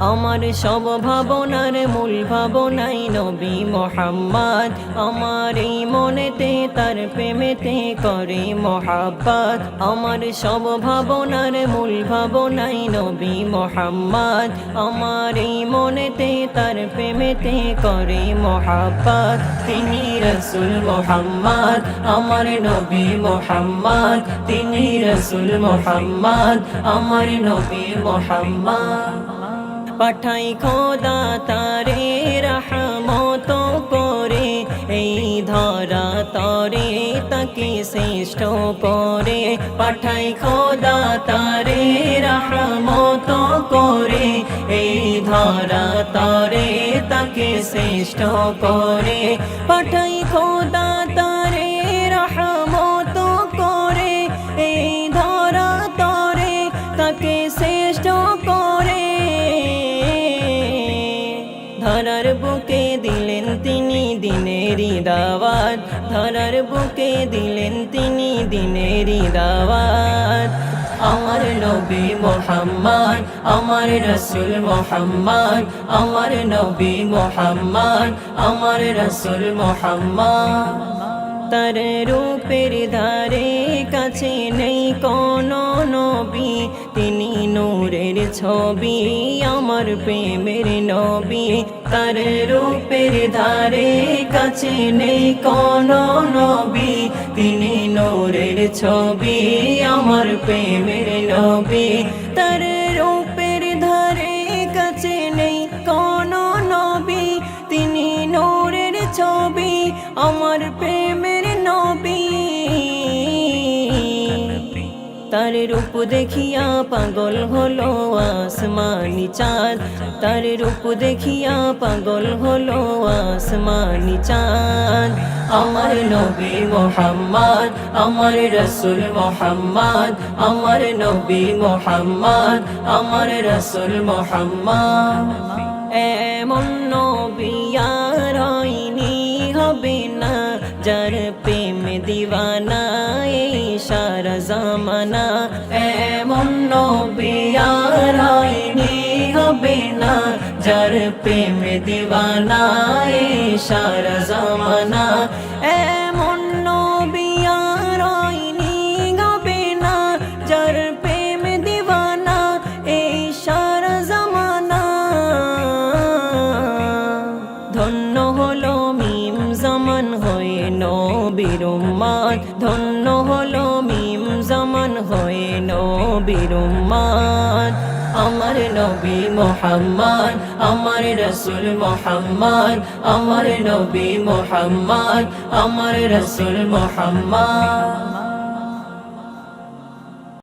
আমার সব ভাবনার মূল ভাবনাই নবী মোহাম্মদ। আমার এই মনেতে, তার প্রেমেতে করে মহাব্বত। আমার সব ভাবনার মূল ভাবনাই নবী মোহাম্মদ। আমার এই মনেতে, তার প্রেমেতে করে মহাব্বত। তিনি রসুল মোহাম্মদ, আমার নবী মোহাম্মদ। তিনি রসুল মোহাম্মদ, আমার নবী মোহাম্মদ। পাঠাই খোদা তারে রহমত করে। এই ধরা তরে তাকে শ্রেষ্ঠ করে। পাঠাই খোদা তারে রহমত করে। এই ধরা তরে তাকে শ্রেষ্ঠ করে। পাঠাই খোদা দিনেরই দাওয়াত ধরার বুকে দিলেন তিনি দিনেরই দাওয়াত। আমার নবী মোহাম্মদ, আমার রসুল মোহাম্মদ, আমার নবী মোহাম্মদ, আমার রসুল মোহাম্মদ। তার রূপের ধারে কাছে নেই কোনো নবী। তিনি ছবি, আমার প্রেমের নবী। তার রূপের ধারে কাছে নেই কোন নবী। তিনি নোরের ছবি, আমার প্রেমের নবী। তার তার রূপ দেখিয়া পাগল হলো আসমানি চাঁদ। তার রূপ দেখিয়া পাগল হলো আসমানি চাঁদ। আমার নবী মোহাম্মদ, আমার রসুল মোহাম্মদ, আমার নবী মোহাম্মদ, আমার রসুল মোহাম্মদ। এমন হয়নি হবে না, যার প্রেম দিওয়ানা জামানা এমন নবিয়ার হয়নি হবে না। যার প্রেম এই সারা জামানা, এমন নবিয়ার হয়নি হবে না। যার প্রেম এই সারা জামানা। ধন্য হলো মিম জামান হয়ে নবীর ধন্য হলো মিম হয়ে নবীর উম্মত আমার নবী মোহাম্মদ, আমার রসুল মোহাম্মদ, আমার নবী মোহাম্মদ, আমার রসুল মোহাম্মদ।